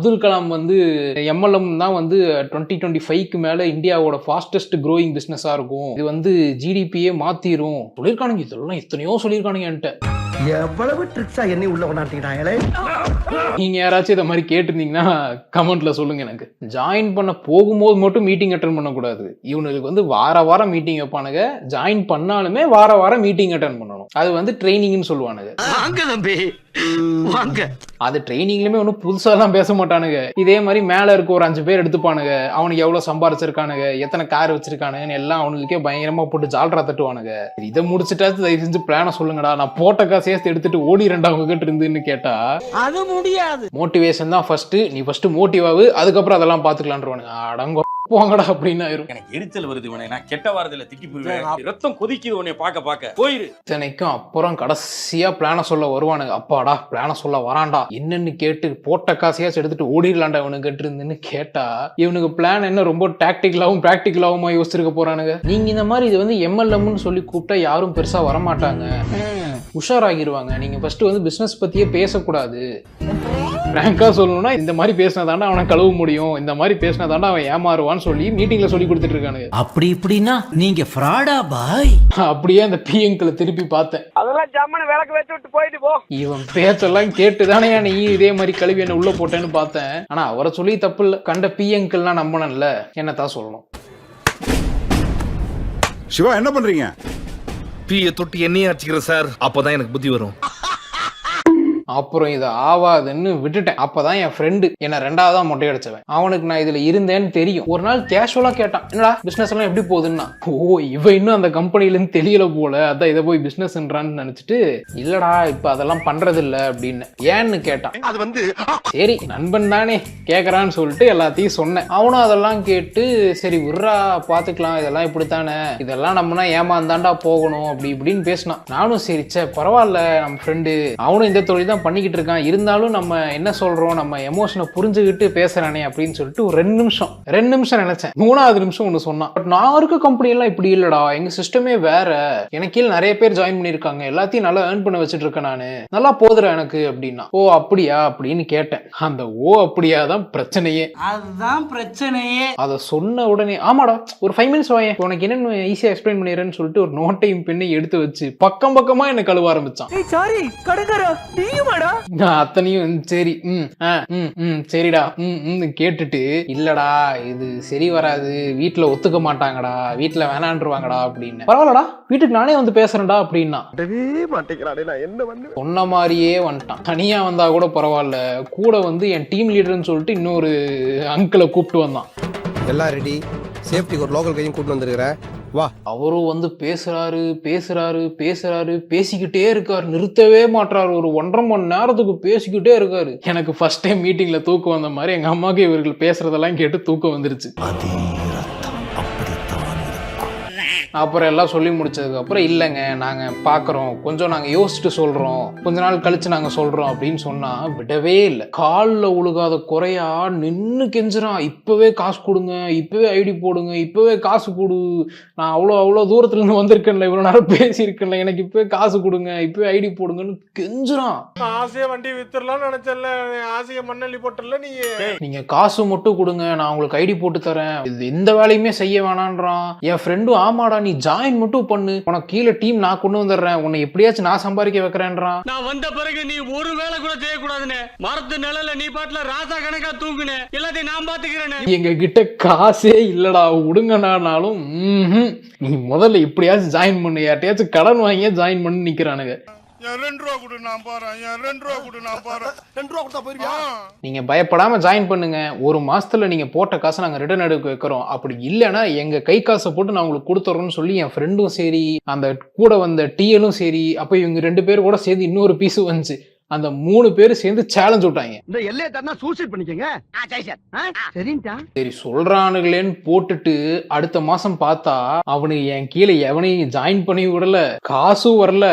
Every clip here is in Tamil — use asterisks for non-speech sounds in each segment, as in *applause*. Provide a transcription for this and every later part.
அப்துல் கலாம் வந்து எம்எல்எம் தான் வந்து டுவெண்ட்டி டுவெண்ட்டி ஃபைவ்க்கு மேலே இந்தியாவோட ஃபாஸ்டஸ்ட் க்ரோயிங் பிஸ்னஸாக இருக்கும். இது வந்து ஜிடிபியே மாற்றிடும் சொல்லியிருக்கானுங்க இதெல்லாம் எத்தனையோ சொல்லியிருக்கானுங்க என்கிட்ட. எவ்வளவு ட்ரிக்ஸா என்னை உள்ள கொண்டாட்டிட்டாங்களே நீங்க யாராச்சும் இதை மாதிரி கேட்டிருந்தீங்கன்னா கமெண்ட்ல சொல்லுங்க எனக்கு. ஜாயின் பண்ண போகும்போது மட்டும் மீட்டிங் அட்டன் பண்ணக்கூடாது. இவனுக்கு வந்து வார வாரம் மீட்டிங் வைப்பானுங்க. ஜாயின் பண்ணாலுமே வார வாரம் மீட்டிங் அட்டன் பண்ணணும். அது வந்து ட்ரைனிங்னு சொல்லுவானுங்க. வாங்க தம்பி. வாங்க. அது ட்ரைனிங்லயுமே ஒன்றும் புதுசாலாம் பேச மாட்டானுங்க. இதே மாதிரி மேல இருக்க ஒரு அஞ்சு பேர் எடுத்துப்பானுங்க. அவனுக்கு எவ்வளவு சம்பாரிச்சிருக்கானுங்க எத்தனை கார் வச்சிருக்கானுங்கன்னு எல்லாம் அவனுக்கே பயங்கரமா போட்டு ஜால்ரா தட்டுவானுங்க. இதை முடிச்சுட்டாச்சு தயவு செஞ்சு பிளான சொல்லுங்கடா. நான் போட்ட காசு சேர்த்து எடுத்துட்டு ஓடி ரெண்டாவது கிட்ட இருந்துன்னு கேட்டா அது முடியாது. மோட்டிவேஷன் தான் ஃபர்ஸ்ட் நீ ஃபர்ஸ்ட் மோட்டிவ் ஆகு அதுக்கப்புறம் அதெல்லாம் பாத்துக்கலான்றவானுங்க அடங்க போங்கடா அப்படின்னு ஆயிரும். எனக்கு எரிச்சல் வருது உனே நான் கெட்ட வாரத்துல திக்கி போயிருவேன் ரத்தம் கொதிக்குது உன்னை பார்க்க பார்க்க. போயிரு. இத்தனைக்கும் அப்புறம் கடைசியா பிளான சொல்ல வருவானுங்க. அப்பாடா பிளான சொல்ல வரான்டா. என்னன்னு கேட்டு போட்ட காசையாச்சும் எடுத்துட்டு ஓடிடலாம்டா இவனுக்கு கேட்டு இருந்துன்னு கேட்டா இவனுக்கு பிளான் என்ன ரொம்ப டாக்டிக்கலாவும் பிராக்டிக்கலாவுமா யோசிச்சிருக்க போறானுங்க? நீங்க இந்த மாதிரி இது வந்து எம்எல்எம்னு சொல்லி கூப்பிட்டா யாரும் பெருசா வரமாட்டாங்க. உஷாராகிருவாங்க. நீங்க ஃபர்ஸ்ட் வந்து பிசினஸ் பத்தியே பேசக்கூடாது. ரேங்கா சொல்லணும்னா இந்த மாதிரி பேசினா தாண்டா அவனை கழுவ முடியும். இந்த மாதிரி பேசினா தாண்டா அவன் ஏமாறுவான்னு சொல்லி மீட்டிங்ல சொல்லி கொடுத்துட்டு இருக்கானுங்க அப்படி இப்படின்னா நீங்க ஃப்ராடா பாய்? அப்படியே அந்த பிஎங்களை திருப்பி பார்த்தேன். அதெல்லாம் ஜம்மனு விளக்கு வச்சு விட்டு போயிட்டு போ. இவன் பேச்செல்லாம் கேட்டு தானே நீ இதே மாதிரி கழுவி என்ன உள்ள போட்டேன்னு பார்த்தேன். ஆனா அவரை சொல்லி தப்பு இல்ல. கண்ட பிஎங்கள்லாம் நம்பணும்ல என்னத்தான் சொல்லணும். சிவா என்ன பண்றீங்க? பீய தொட்டு எண்ணெயே அடிச்சுக்கிறேன் சார். அப்பதான் எனக்கு புத்தி வரும். அப்புறம் இது ஆவாதுன்னு விட்டுட்டேன். அப்பதான் என் ஃப்ரெண்டு என்ன ரெண்டாவதா மொட்டை அடிச்சவன் அவனுக்கு நான் இதுல இருந்தேன்னு தெரியும். ஒரு நாள் கேஷுவலா கேட்டான் என்னடா பிசினஸ் எல்லாம் எப்படி போகுதுன்னா? ஓ இவ இன்னும் அந்த கம்பெனில இருந்து தெரியல போல. அதான் இதை போய் பிசினஸ்ன்றான்னு நினைச்சிட்டு இல்லடா இப்ப அதெல்லாம் பண்றது இல்ல அப்படின்னு ஏன்னு கேட்டான். அது வந்து சரி நண்பன் தானே கேக்குறான்னு சொல்லிட்டு எல்லாத்தையும் சொன்னேன். அவனும் அதெல்லாம் கேட்டு சரி விட்றா பாத்துக்கலாம். இதெல்லாம் இப்படித்தானே? இதெல்லாம் நம்மனா ஏமாந்தாண்டா போகணும். அப்படி இப்படின்னு பேசினான். நானும் சரி ச்சே பரவாயில்ல நம்ம ஃப்ரெண்டு அவனும் இந்த தொழில் தான் பண்ணிக்கிட்டு இருக்கான். இருந்தாலும் நம்ம என்ன சொல்றோம்? நம்ம எமோஷனை புரிஞ்சுக்கிட்டு பேசுறானே அப்படின்னு சொல்லிட்டு ஒரு ரெண்டு நிமிஷம். ரெண்டு நிமிஷம் நினைச்சேன். மூணாவது நிமிஷம் ஒன்று சொன்னான். பட் நான் இருக்க கம்பெனி எல்லாம் இப்படி இல்லடா. எங்க சிஸ்டமே வேற. எனக்கு கீழ நிறைய பேர் ஜாயின் பண்ணியிருக்காங்க. எல்லாத்தையும் நல்லா ஏர்ன் பண்ண வச்சுட்டு இருக்கேன் நானு. நல்லா போதுடா எனக்கு அப்படின்னா. ஓ அப்படியா? அப்படின்னு கேட்டேன். அந்த ஓ அப்படியா தான் பிரச்சனையே. அதுதான் பிரச்சனையே. அதை சொன்ன உடனே ஆமாடா ஒரு ஃபைவ் மினிட்ஸ் வாயேன். உனக்கு என்னன்னு ஈஸியா எக்ஸ்பிளைன் பண்ணிடுறேன்னு சொல்லிட்டு ஒரு நோட்டையும் பெண்ணையும் எடுத்து வச்சு பக்கம் பக்கமா என்ன கழுவ ஆரம்பிச்சான். சாரி கடைக்காரா நீயுமாடா நான் அத்தனையும் சரி ம் ம் ம் சரிடா ம் ம் கேட்டுட்டு இல்லடா இது சரி வராது வீட்ல ஒத்துக்க மாட்டாங்கடா வீட்ல வேணான்றுவாங்கடா அப்படின்னு. பரவாயில்லடா வீட்டுக்கு நானே வந்து பேசுறேன்டா அப்படின்னா. விடவே மாட்டேங்கிறானே நான் என்ன பண்ணு சொன்ன மாதிரியே வந்துட்டான். தனியா வந்தா கூட பரவாயில்ல கூட வந்து என் டீம் லீடர்னு சொல்லிட்டு இன்னொரு அங்கிளை கூப்பிட்டு வந்தான். எல்லாம் ரெடி சேஃப்டிக்கு ஒரு லோக்கல் கையும் கூட்டு வந்திருக்கிறேன். வா. அவரும் வந்து பேசுறாரு பேசுறாரு பேசுறாரு பேசிக்கிட்டே இருக்காரு. நிறுத்தவே மாட்றாரு. ஒரு ஒன்றரை மணி நேரத்துக்கு பேசிக்கிட்டே இருக்காரு. எனக்கு ஃபர்ஸ்ட் டைம் மீட்டிங்ல தூக்கம் வந்த மாதிரி எங்க அம்மாக்கு இவர்கள் பேசுறதெல்லாம் கேட்டு தூக்கம் வந்துருச்சு. அப்புறம் எல்லாம் சொல்லி முடிச்சதுக்கு அப்புறம் இல்லைங்க நாங்க பாக்குறோம். கொஞ்சம் நாங்க யோசிச்சுட்டு சொல்றோம். கொஞ்ச நாள் கழிச்சு நாங்க சொல்றோம் அப்படின்னு சொன்னா விடவே இல்லை. காலில் உழுகாத குறையா நின்னு கெஞ்சுறான் இப்பவே காசு கொடுங்க இப்பவே ஐடி போடுங்க இப்பவே காசு கொடு. நான் அவ்வளோ அவ்வளோ தூரத்துல இருந்து வந்திருக்கேன்ல இவ்வளோ நேரம் பேசியிருக்கேன்ல எனக்கு இப்பவே காசு கொடுங்க இப்பவே ஐடி போடுங்கன்னு கெஞ்சுறான் ஆசையா வண்டி வித்துடலாம் நினைச்சல ஆசைய மண்ணள்ளி போட்டல நீ. நீங்க காசு மட்டும் கொடுங்க நான் உங்களுக்கு ஐடி போட்டு தரேன். இது எந்த வேலையுமே செய்ய வேணான்றான். என் ஃப்ரெண்டும் ஆமாடா நீ ஜாயின் மட்டும் பண்ணு. உனக்கு கீழே டீம் நான் கொண்டு வந்துடுறேன். உன்னை எப்படியாச்சும் நான் சம்பாதிக்க வைக்கிறேன்றான். நான் வந்த பிறகு நீ ஒரு வேலை கூட செய்யக்கூடாதுன்னு மரத்து நிழல்ல நீ பாட்டுல ராசா கணக்கா தூங்குன. எல்லாத்தையும் நான் பாத்துக்கிறேன்னு எங்க கிட்ட காசே இல்லடா. விடுங்கடானாலும் ம்ஹும். நீ முதல்ல எப்படியாச்சும் ஜாயின் பண்ணு. யார்ட்டையாச்சும் கடன் வாங்கியே ஜாயின் பண்ணி நிக்கிறானுங்க. என் ரெண்டு ரூபா கொடு நான் பாறேன். என் ரெண்டு ரூபா கொடு நான் பாறேன். ரெண்டு ரூபா கொடுத்தா போயிருவியா? நீங்க பயப்படாம ஜாயின் பண்ணுங்க. ஒரு மாசத்துல நீங்க போட்ட காசை நாங்க ரிட்டர்ன் எடுக்க வைக்கிறோம். அப்படி இல்லைன்னா எங்க கை காசை போட்டு நான் உங்களுக்கு கொடுத்துறோம்னு சொல்லி என் ஃப்ரெண்டும் சரி அந்த கூட வந்த டிஎலும் சரி அப்ப இவங்க ரெண்டு பேரும் கூட சேர்ந்து இன்னொரு பீஸ் வந்துச்சு. அந்த மூணு பேரும் சேர்ந்து சேலஞ்ச் விட்டாங்க. இந்த எல்லையை தரனா சூசைட் பண்ணிக்கங்க. சரி சார். சொல்றானுங்களேன்னு போட்டுட்டு அடுத்த மாசம் பார்த்தா அவனுக்கு என் கீழே எவனையும் ஜாயின் பண்ணி விடல. காசும் வரல.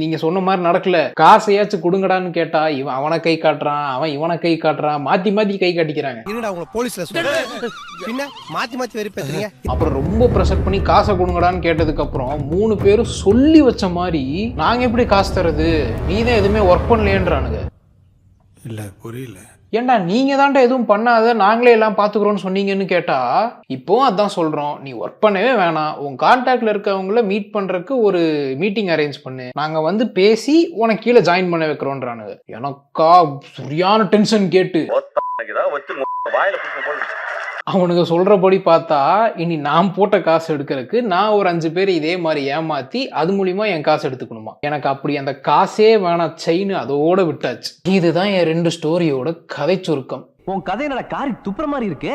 நீங்க சொன்ன மாதிரி நடக்கல. காசையாச்சும் கொடுங்கடான்னு கேட்டா இவன் அவனை கை காட்டுறான் அவன் இவனை கை காட்டுறான் மாத்தி மாத்தி கை காட்டிக்கிறாங்க. என்னடா உங்களை போலீஸ்ல பின்ன மாத்தி மாத்தி வெறி பேசுறீங்க அப்புறம் ரொம்ப ப்ரெஷர் பண்ணி காசை கொடுங்கடான்னு கேட்டதுக்கு அப்புறம் மூணு பேரும் சொல்லி வச்ச மாதிரி நாங்க எப்படி காசு தர்றது நீ தான் எதுவுமே ஒர்க் பண்ணலையேன்றானுங்க. இல்ல புரியல. ஏன்டா நீங்க தான்டா எதுவும் பண்ணாத நாங்களே எல்லாம் பாத்துக்கிறோம்னு சொன்னீங்கன்னு கேட்டா இப்போவும் அதான் சொல்றோம். நீ ஒர்க் பண்ணவே வேணாம். உன் கான்டாக்ட்ல இருக்கவங்கள மீட் பண்றதுக்கு ஒரு மீட்டிங் அரேஞ்ச் பண்ணு. நாங்க வந்து பேசி உனக்கு கீழே ஜாயின் பண்ண வைக்கிறோன்றானுங்க. எனக்கா சரியான டென்ஷன் கேட்டு. அவனுங்க சொல்கிறபடி பார்த்தா இனி நான் போட்ட காசு எடுக்கிறதுக்கு நான் ஒரு அஞ்சு பேர் இதே மாதிரி ஏமாற்றி அது மூலிமா என் காசு எடுத்துக்கணுமா? எனக்கு அப்படி அந்த காசே வேணாம் செயின் அதோட விட்டாச்சு. இதுதான் என் ரெண்டு ஸ்டோரியோட கதை சுருக்கம். உன் கதை என்னடா காரி துப்புற மாதிரி இருக்கு?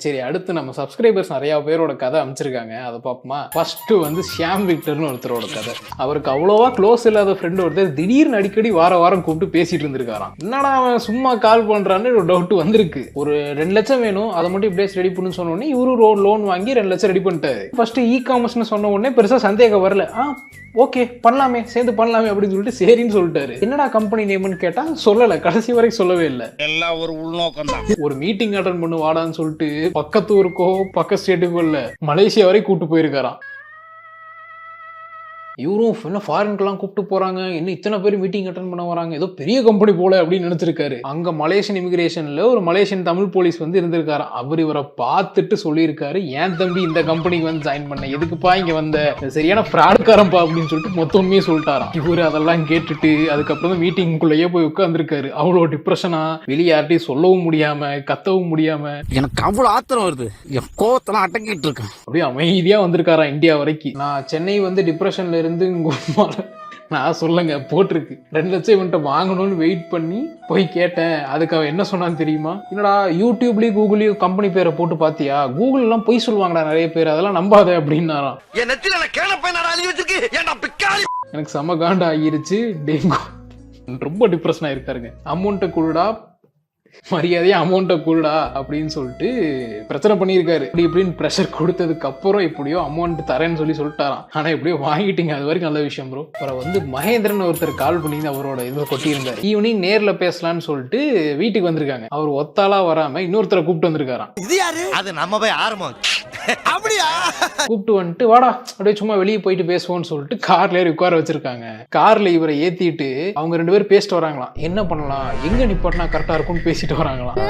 சரி அடுத்து நம்ம சப்ஸ்கிரைபர்ஸ் நிறைய பேரோட கதை அமைச்சிருக்காங்க அதை பார்ப்போமா? ஃபர்ஸ்ட் வந்து ஷியாம் விக்டர்னு ஒருத்தரோட கதை. அவருக்கு அவ்வளோவா க்ளோஸ் இல்லாத ஃப்ரெண்டு ஒருத்தர் திடீர்னு அடிக்கடி வார வாரம் கூப்பிட்டு பேசிட்டு இருந்திருக்காராம். என்னடா அவன் சும்மா கால் பண்றான்னு ஒரு டவுட் வந்திருக்கு. ஒரு ரெண்டு லட்சம் வேணும் அதை மட்டும் இப்படியே ரெடி பண்ணுன்னு சொன்ன உடனே இவரு லோன் வாங்கி ரெண்டு லட்சம் ரெடி பண்ணிட்டாரு. ஃபர்ஸ்ட் இ காமர்ஸ்னு சொன்ன உடனே பெருசா சந்தேகம் வரல. ஆ ஓகே பண்ணலாமே சேர்ந்து பண்ணலாமே அப்படின்னு சொல்லிட்டு சரின்னு சொல்லிட்டாரு. என்னடா கம்பெனி நேம்னு கேட்டா சொல்லல. கடைசி வரைக்கும் சொல்லவே இல்லை. எல்லாம் ஒரு உள்நோக்கம் தான் ஒரு மீட்டிங் அட்டன் பண்ணு வாடான்னு சொல்லிட்டு பக்கத்து ஊருக்கோ பக்க ஸ்டேட்டுக்கோ இல்ல மலேசியா வரை கூட்டு போயிருக்காராம். இவரும் என்ன ஃபாரின்க்கெல்லாம் கூப்பிட்டு போறாங்க? இன்னும் இத்தனை பேர் மீட்டிங் அட்டன் பண்ண வராங்க? ஏதோ பெரிய கம்பெனி போல அப்படின்னு நினைச்சிருக்காரு. அங்க மலேசியன் இமிகிரேஷன்ல ஒரு மலேசியன் தமிழ் போலீஸ் வந்து இருந்திருக்காரு. அவர் இவரை பார்த்துட்டு சொல்லியிருக்காரு. ஏன் தம்பி இந்த கம்பெனிக்கு வந்து ஜாயின் பண்ண? எதுக்குப்பா இங்க வந்த? சரியான ஃப்ராட்காரம்பா அப்படின்னு சொல்லிட்டு மொத்த உண்மையை சொல்லிட்டாராம். இவரு அதெல்லாம் கேட்டுட்டு அதுக்கப்புறம் மீட்டிங்குள்ளேயே போய் உட்காந்துருக்காரு அவ்வளோ டிப்ரெஷனா வெளியே யார்ட்டையும் சொல்லவும் முடியாம கத்தவும் முடியாம. எனக்கு அவ்வளவு ஆத்திரம் வருது. என் கோவத்தெல்லாம் அடக்கிட்டு இருக்கேன். அப்படியே அமைதியா வந்திருக்காராம் இந்தியா வரைக்கும். நான் சென்னை வந்து டிப்ரெஷன்ல இருந்து இங்க மல- நான் சொல்லுங்க போட்டிருக்கு. ரெண்டு லட்சம் இவன்ட்ட வாங்கணும்னு வெயிட் பண்ணி போய் கேட்டேன். அதுக்கு அவன் என்ன சொன்னான்னு தெரியுமா? என்னடா யூடியூப்லயும் கூகுள்லயும் கம்பெனி பேரை போட்டு பாத்தியா? கூகுள் எல்லாம் பொய் சொல்லுவாங்கடா நிறைய பேர் அதெல்லாம் நம்பாத அப்படின்னாராம். எனக்கு செம காண்டா ஆகிருச்சு டெங்கு. ரொம்ப டிப்ரெஷன் ஆயிருக்காருங்க. அமௌண்ட்டை கொடுடா மரியாதையே அமௌண்ட்டை கொடுடா அப்படின்னு சொல்லிட்டு பிரச்சனை பண்ணியிருக்காரு. இப்படி இப்படின்னு ப்ரெஷர் கொடுத்ததுக்கு அப்புறம் எப்படியோ அமௌண்ட் தரேன்னு சொல்லி சொல்லிட்டாராம். ஆனா எப்படியோ வாங்கிட்டீங்க. அது வரைக்கும் நல்ல விஷயம் ப்ரோ அப்புறம் வந்து மகேந்திரன் ஒருத்தர் கால் பண்ணி அவரோட இதை கொட்டியிருந்தார். ஈவினிங் நேரில் பேசலாம்னு சொல்லிட்டு வீட்டுக்கு வந்திருக்காங்க. அவர் ஒத்தாலா வராம இன்னொருத்தரை கூப்பிட்டு வந்திருக்காராம். இது யாரு? அது நம்ம போய் ஆரம்பம். அப்படியா? கூப்பிட்டு வந்துட்டு வாடா அப்படியே சும்மா வெளியே போயிட்டு பேசுவோம்னு சொல்லிட்டு கார்ல ஏறி உட்கார வச்சிருக்காங்க. கார்ல இவரை ஏத்திட்டு அவங்க ரெண்டு பேரும் பேசிட்டு வராங்களாம். என்ன பண்ணலாம்? எங்க நிப்பாட்டினா கரெக்டா இருக்கும்னு பேசிட்டு வராங்களாம்.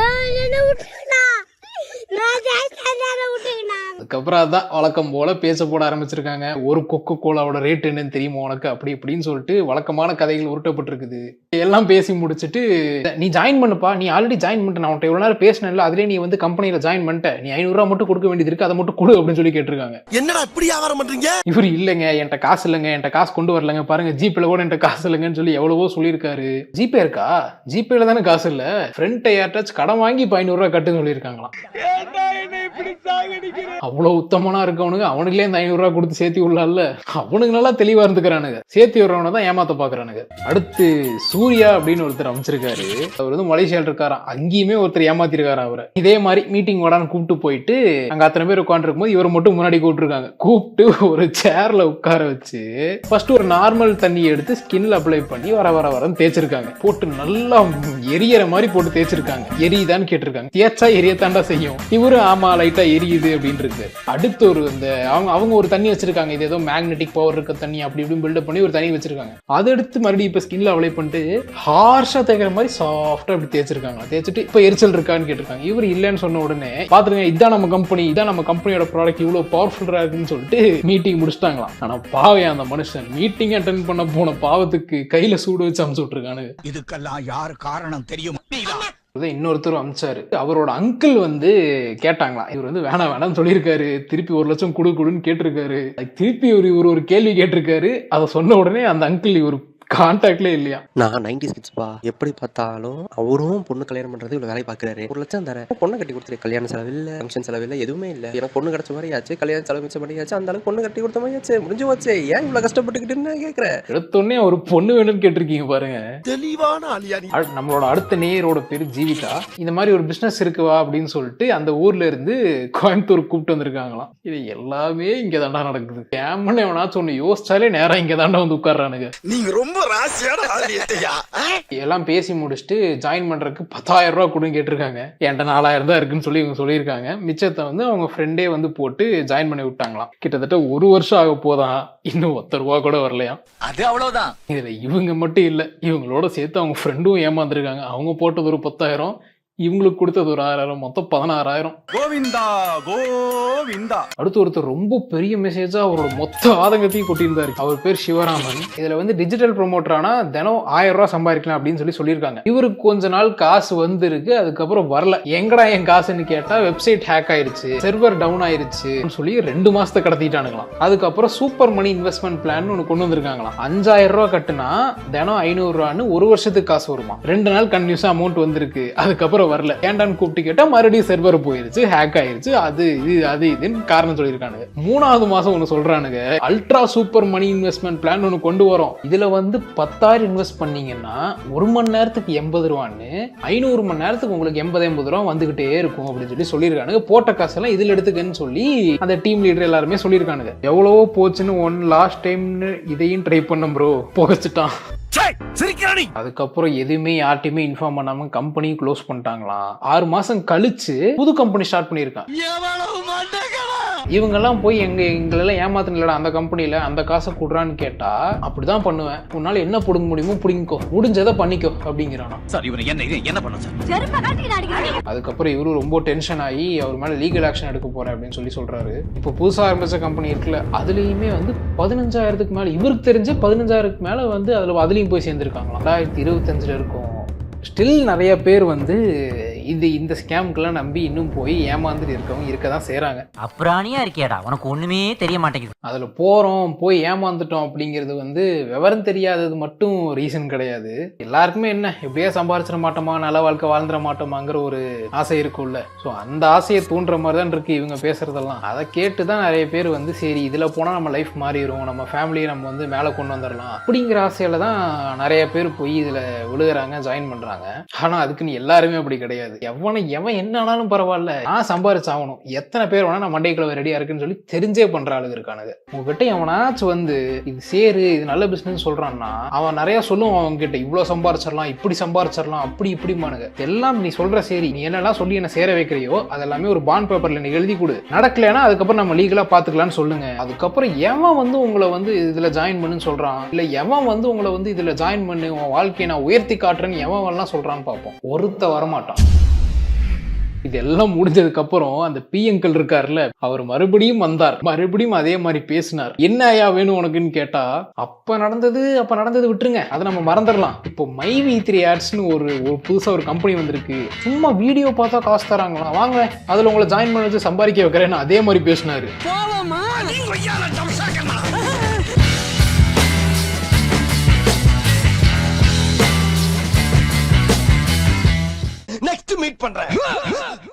அதுக்கப்புறம் அதான் வழக்கம் போல பேச போட ஆரம்பிச்சிருக்காங்க. ஒரு கொக்கு கோலாவோட ரேட் என்னன்னு தெரியுமா உனக்கு? அப்படி இப்படின்னு சொல்லிட்டு வழக்கமான கதைகள் உருட்டப்பட்டிருக்குது. எல்லாம் பேசி முடிச்சுட்டு நீ ஜாயின் பண்ணுப்பா. நீ ஆல்ரெடி ஜாயின் பண்ணிட்ட. நான் உன்ட்ட இவ்வளவு நேரம் பேசினேன்ல. அதுலயே நீ வந்து கம்பெனியில ஜாயின் பண்ணிட்ட. நீ ஐநூறுரூவா மட்டும் கொடுக்க வேண்டியது இருக்கு. அதை மட்டும் கொடு அப்படின்னு சொல்லி கேட்டிருக்காங்க. என்னடா இப்படி வியாபாரம் பண்றீங்க? இவர் இல்லைங்க. என்கிட்ட காசு இல்லைங்க. என்கிட்ட காசு கொண்டு வரலங்க. பாருங்க. ஜிபேல கூட என்கிட்ட காசு இல்லைங்கன்னு சொல்லி எவ்வளவோ சொல்லியிருக்காரு. ஜிபே இருக்கா? ஜிபேல தானே காசு இல்ல. ஃப்ரெண்ட் யார்ட்டாச்சும் கடன் வாங்கி இப்ப ஐநூறு ரூபாய் கட்டுன்னு சொல்லியிருக்காங்களாம். அவ்வளவு உத்தமனா இருக்கவனுக்கு அவனுங்களே இந்த ஐநூறு ரூபா கொடுத்து சேர்த்தி விடலாம்ல? அவனுங்க நல்லா தெளிவா இருந்துக்கிறானுங்க. சேர்த்தி வர்றவனை தான் ஏமாத்த பாக்குறானுங்க. அடுத்து சூர்யா அப்படின்னு ஒருத்தர் அமைச்சிருக்காரு. அவர் வந்து மலேசியால இருக்காராம் அங்கேயுமே ஒருத்தர் ஏமாத்திருக்காரு அவரை. இதே மாதிரி மீட்டிங் வாடான்னு கூப்பிட்டு போயிட்டு அங்க அத்தனை பேர் உட்காந்துருக்கும் போது இவரை மட்டும் முன்னாடி கூப்பிட்டுருக்காங்க. கூப்பிட்டு ஒரு சேர்ல உட்கார வச்சு ஃபர்ஸ்ட் ஒரு நார்மல் தண்ணி எடுத்து ஸ்கின்ல அப்ளை பண்ணி வர வர வரன்னு தேய்ச்சிருக்காங்க. போட்டு நல்லா எரியற மாதிரி போட்டு தேய்ச்சிருக்காங்க. எரியுதான்னு கேட்டிருக்காங்க. தேய்ச்சா எரியத்தாண்டா செய்யும். இவரு ஆமா லைட்டா எரியுது அப்படின்னு இருக்கு அடுத்து ஒரு இந்த அவங்க அவங்க ஒரு தண்ணி வச்சிருக்காங்க. இது ஏதோ மேக்னெட்டிக் பவர் இருக்க தண்ணி அப்படி இப்படின்னு பில்டப் பண்ணி ஒரு தண்ணி வச்சிருக்காங்க. அதை எடுத்து மறுபடியும் இப்ப ஸ்கின்ல அப்ளை பண்ணிட்டு ஹார்ஷா தேய்க்கிற மாதிரி சாஃப்டா அப்படி தேய்ச்சிருக்காங்க. தேய்ச்சிட்டு இப்ப எரிச்சல் இருக்கான்னு கேட்டிருக்காங்க. இவர் இல்லைன்னு சொன்ன உடனே பாத்துருங்க இதான் நம்ம கம்பெனி இதான் நம்ம கம்பெனியோட ப்ராடக்ட் இவ்வளவு பவர்ஃபுல்லா இருக்குன்னு சொல்லிட்டு மீட்டிங் முடிச்சிட்டாங்களாம். ஆனா பாவையா அந்த மனுஷன் மீட்டிங் அட்டன் பண்ண போன பாவத்துக்கு கையில சூடு வச்சு அமுச்சு விட்டுருக்கானு. இதுக்கெல்லாம் யாரு காரணம் தெரியும்? இன்னொருத்தர் அமிச்சாரு. அவரோட அங்கிள் வந்து கேட்டாங்களாம். இவர் வந்து வேணாம் வேணாம்னு சொல்லியிருக்காரு. திருப்பி ஒரு லட்சம் கொடு குடுன்னு கேட்டிருக்காரு. அதுக்கு திருப்பி ஒரு இவர் ஒரு கேள்வி கேட்டிருக்காரு. அதை சொன்ன உடனே அந்த அங்கிள் இவர் கான்டாக்ட்ல இல்லையா? நான் நைன்டி சிக்ஸ்பா எப்படி பார்த்தாலும் அவரும் பொண்ணு கல்யாணம் பண்றது இவ்வளவு வேலையை பாக்குறாரு ஒரு லட்சம் தரேன். பொண்ணு கட்டி கொடுத்துரு. கல்யாண செலவு இல்ல ஃபங்க்ஷன் செலவு இல்ல எதுவுமே இல்ல. எனக்கு பொண்ணு கிடைச்ச மாதிரி ஆச்சு. கல்யாண செலவு மிச்சம் பண்ணியாச்சு. அந்த அளவுக்கு பொண்ணு கட்டி கொடுத்த மாதிரி ஆச்சு. முடிஞ்சு போச்சு. ஏன் இவ்வளவு கஷ்டப்பட்டுக்கிட்டுன்னு கேக்குறேன்? எடுத்தோடனே ஒரு பொண்ணு வேணும்னு கேட்டிருக்கீங்க பாருங்க. தெளிவான அடு- நம்மளோட அடுத்த நேயரோட பேரு ஜீவிதா. இந்த மாதிரி ஒரு பிசினஸ் இருக்குவா அப்படின்னு சொல்லிட்டு அந்த ஊர்ல இருந்து கோயம்புத்தூர் கூப்பிட்டு வந்திருக்காங்களாம். இது எல்லாமே இங்க தாண்டா நடக்குது கேமன் எவனாச்சும் ஒண்ணு யோசிச்சாலே நேரம் இங்க தாண்டா வந்து உட்கார்றானுங்க. நீங்க ரொம்ப எல்லாம் பேசி முடிச்சுட்டு ஜாயின் பண்றதுக்கு பத்தாயிரம் ரூபா கொடுன்னு கேட்டிருக்காங்க. என்கிட்ட நாலாயிரம் தான் இருக்குன்னு சொல்லி இவங்க சொல்லியிருக்காங்க. மிச்சத்தை வந்து அவங்க ஃப்ரெண்டே வந்து போட்டு ஜாயின் பண்ணி விட்டாங்களாம். கிட்டத்தட்ட ஒரு வருஷம் ஆக போதான் இன்னும் ஒத்த ரூபா கூட வரலையாம். அது அவ்வளவுதான். இதுல இவங்க மட்டும் இல்ல இவங்களோட சேர்த்து அவங்க ஃப்ரெண்டும் ஏமாந்துருக்காங்க. அவங்க போட்டது ஒரு பத்தாயிரம். இவங்களுக்கு கொடுத்தது ஒரு ஆறாயிரம் மொத்தம் பதினாறாயிரம். கோவிந்தா கோவிந்தா. அடுத்து ஒருத்தர் ரொம்ப பெரிய மெசேஜா அவரோட மொத்த ஆதங்கத்தையும் கொட்டியிருந்தாரு. அவர் பேர் சிவராமன். இதுல வந்து டிஜிட்டல் ப்ரொமோட்டர் ஆனா தினம் ஆயிரம் ரூபாய் சம்பாதிக்கலாம் அப்படின்னு சொல்லி சொல்லியிருக்காங்க. இவருக்கு கொஞ்ச நாள் காசு வந்திருக்கு அதுக்கப்புறம் வரல. எங்கடா என் காசுன்னு கேட்டா வெப்சைட் ஹேக் ஆயிருச்சு சர்வர் டவுன் ஆயிருச்சு சொல்லி ரெண்டு மாசத்தை கடத்திட்டானுங்களாம். அதுக்கப்புறம் சூப்பர் மணி இன்வெஸ்ட்மெண்ட் பிளான் ஒன்று கொண்டு வந்திருக்காங்களாம். அஞ்சாயிரம் ரூபாய் கட்டுனா தினம் ஐநூறு ரூபான்னு ஒரு வருஷத்துக்கு காசு வருமா ரெண்டு நாள் கன்யூஸா அமௌண்ட் வந்திருக்கு. அதுக்கப்புறம் வரல. ஏண்டான்னு கூப்பிட்டு கேட்டா மறுபடியும் சர்வர் போயிருச்சு ஹேக் ஆயிருச்சு. அது இது அது இதுன்னு காரணம் சொல்லியிருக்கானுங்க. மூணாவது மாசம் ஒன்று சொல்றானுங்க. Ultra super money investment plan ஒன்று கொண்டு வரோம். இதுல வந்து பத்தாயிரம் இன்வெஸ்ட் பண்ணீங்கன்னா ஒரு மணி நேரத்துக்கு எண்பது ரூபான்னு ஐநூறு மணி நேரத்துக்கு உங்களுக்கு எண்பது எண்பது ரூபா வந்துகிட்டே இருக்கும் அப்படின்னு சொல்லி சொல்லியிருக்கானுங்க. போட்ட காசெல்லாம் இதுல எடுத்துக்கன்னு சொல்லி அந்த டீம் லீடர் எல்லாருமே சொல்லியிருக்கானுங்க. எவ்வளவோ போச்சுன்னு ஒன் லாஸ்ட் டைம்னு இதையும் ட்ரை பண்ண ப்ரோ புகைச்சிட்டான். அதுக்கப்புறம் எதுவுமே யார்ட்டையுமே இன்ஃபார்ம் பண்ணாம கம்பெனியும் க்ளோஸ் பண்ணிட்டாங்களாம் ஆறு மாசம் கழிச்சு புது கம்பெனி ஸ்டார்ட் பண்ணியிருக்கான் இவங்கெல்லாம் போய் எங்க எங்களெல்லாம் ஏமாத்தினலடா அந்த கம்பெனில அந்த காசை கொடுறான்னு கேட்டா அப்படிதான் பண்ணுவேன். உன்னால என்ன பிடுங்க முடியுமோ பிடிங்கிக்கோ. முடிஞ்சதை பண்ணிக்கோ அப்படிங்கிறானா. சார் இவனை என்ன இது என்ன பண்ணும் சார்? அதுக்கப்புறம் இவரு ரொம்ப டென்ஷன் ஆகி அவர் மேல லீகல் ஆக்ஷன் எடுக்க போறேன் அப்படின்னு சொல்லி சொல்றாரு. இப்போ புதுசா ஆரம்பிச்ச கம்பெனி இருக்குல்ல அதுலயுமே வந்து பதினஞ்சாயிரத்துக்கு மேல இவருக்கு தெரிஞ்சு பதினஞ்சாயிரத்துக்கு மேல வந்து அதுல அதுலயும் போய் சேர்ந்துருக்காங்களா? ரெண்டாயிரத்தி இருபத்தஞ்சில் இருக்கும். ஸ்டில் நிறைய பேர் வந்து இது இந்த ஸ்கேமுக்கெல்லாம் நம்பி இன்னும் போய் ஏமாந்துட்டு இருக்கவங்க இருக்க தான் செய்கிறாங்க அப்புறாணியா இருக்கியாடா? உனக்கு ஒண்ணுமே தெரிய மாட்டேங்குது. அதில் போகிறோம் போய் ஏமாந்துட்டோம் அப்படிங்கிறது வந்து விவரம் தெரியாதது மட்டும் ரீசன் கிடையாது. எல்லாருக்குமே என்ன? எப்படியே சம்பாரிச்சிட மாட்டோமா? நல்ல வாழ்க்கை வாழ்ந்துட மாட்டோமாங்கிற ஒரு ஆசை இருக்கும்ல. ஸோ அந்த ஆசையை தூண்டுற மாதிரி தான் இருக்கு இவங்க பேசுறதெல்லாம். அதை கேட்டு தான் நிறைய பேர் வந்து சரி இதில் போனால் நம்ம லைஃப் மாறிடும் நம்ம ஃபேமிலியை நம்ம வந்து மேலே கொண்டு வந்துடலாம் அப்படிங்கிற ஆசையில தான் நிறைய பேர் போய் இதில் விழுகிறாங்க ஜாயின் பண்ணுறாங்க ஆனால் அதுக்குன்னு எல்லாருமே அப்படி கிடையாது. எவனை எவன் என்ன ஆனாலும் பரவாயில்ல. நான் சம்பாரிச்சு ஆகணும் எத்தனை பேர் வேணா நான் மண்டை கிழவை ரெடியா இருக்குன்னு சொல்லி தெரிஞ்சே பண்ற ஆளுங்க இருக்கானுங்க. உங்ககிட்ட எவனாச்சும் வந்து இது சேரு இது நல்ல பிசினஸ் சொல்றான்னா அவன் நிறைய சொல்லுவான் அவங்க கிட்ட இவ்வளவு சம்பாரிச்சிடலாம் இப்படி சம்பாரிச்சிடலாம் அப்படி இப்படிமானுங்க எல்லாம் நீ சொல்ற சரி நீ என்னெல்லாம் சொல்லி என்ன சேர வைக்கிறியோ அதெல்லாமே ஒரு பாண்ட் பேப்பர்ல நீ எழுதி கொடு. நடக்கலைன்னா அதுக்கப்புறம் நம்ம லீகலா பாத்துக்கலாம்னு சொல்லுங்க. அதுக்கப்புறம் எவன் வந்து உங்களை வந்து இதுல ஜாயின் பண்ணுன்னு சொல்றான்? இல்ல எவன் வந்து உங்களை வந்து இதுல ஜாயின் பண்ணு உன் வாழ்க்கையை நான் உயர்த்தி காட்டுறேன்னு எவன் எல்லாம் சொல்றான்னு பார்ப்போம். ஒருத்த வரமாட்டான். இதெல்லாம் முடிஞ்சதுக்கு அப்புறம் அந்த பி அங்கிள் இருக்கார்ல அவர் மறுபடியும் வந்தார். மறுபடியும் அதே மாதிரி பேசினார். என்ன ஐயா வேணும் உனக்குன்னு கேட்டா அப்ப நடந்தது அப்ப நடந்தது விட்டுருங்க. அதை நம்ம மறந்துடலாம். இப்போ மை வி த்ரீ ஆட்ஸ்னு ஒரு ஒரு புதுசா ஒரு கம்பெனி வந்திருக்கு. சும்மா வீடியோ பார்த்தா காசு தராங்களாம். வாங்க அதுல உங்களை ஜாயின் பண்ண வச்சு சம்பாதிக்க வைக்கிறேன்னு அதே மாதிரி பேசினாரு. நெக்ஸ்ட் மீட் பண்றேன். *laughs*